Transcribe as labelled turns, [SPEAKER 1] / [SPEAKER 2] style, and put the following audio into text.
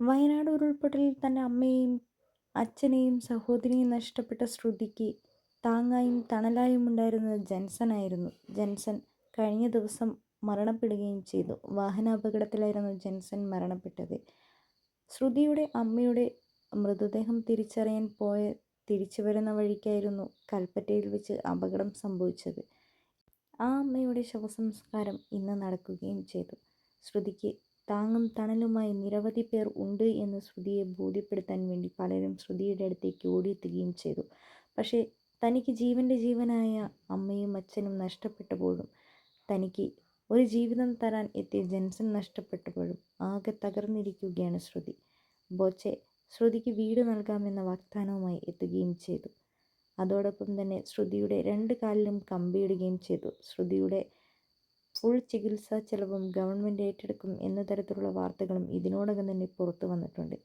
[SPEAKER 1] വയനാട് ഉരുൾപൊട്ടലിൽ തന്റെ അമ്മയെയും അച്ഛനെയും സഹോദരിയെയും നഷ്ടപ്പെട്ട ശ്രുതിക്ക് താങ്ങായും തണലായും ഉണ്ടായിരുന്നത് ജെൻസനായിരുന്നു. ജെൻസൺ കഴിഞ്ഞ ദിവസം മരണപ്പെടുകയും ചെയ്തു. വാഹനാപകടത്തിലായിരുന്നു ജെൻസൺ മരണപ്പെട്ടത്. ശ്രുതിയുടെ അമ്മയുടെ മൃതദേഹം തിരിച്ചറിയാൻ പോയ തിരിച്ചു വരുന്ന വഴിക്കായിരുന്നു കൽപ്പറ്റയിൽ വെച്ച് അപകടം സംഭവിച്ചത്. ആ അമ്മയുടെ ശവസംസ്കാരം ഇന്ന് നടക്കുകയും ചെയ്തു. ശ്രുതിക്ക് താങ്ങും തണലുമായി നിരവധി പേർ ഉണ്ട് എന്ന് ശ്രുതിയെ ബോധ്യപ്പെടുത്താൻ വേണ്ടി പലരും ശ്രുതിയുടെ അടുത്തേക്ക് ഓടിയെത്തുകയും ചെയ്തു. പക്ഷേ തനിക്ക് ജീവന്റെ ജീവനായ അമ്മയും അച്ഛനും നഷ്ടപ്പെട്ടപ്പോഴും തനിക്ക് ഒരു ജീവിതം തരാൻ എത്തിയ ജെൻസൺ നഷ്ടപ്പെട്ടപ്പോഴും ആകെ തകർന്നിരിക്കുകയാണ് ശ്രുതി. ബോച്ചെ ശ്രുതിക്ക് വീട് നൽകാമെന്ന വാഗ്ദാനവുമായി എത്തുകയും ചെയ്തു. അതോടൊപ്പം തന്നെ ശ്രുതിയുടെ രണ്ട് കാലിലും കമ്പിയിടുകയും ചെയ്തു. ശ്രുതിയുടെ ഫുൾ ചികിത്സാ ചെലവും ഗവൺമെന്റ് ഏറ്റെടുക്കും എന്ന തരത്തിലുള്ള വാർത്തകളും ഇതിനോടകം തന്നെ പുറത്തു വന്നിട്ടുണ്ട്.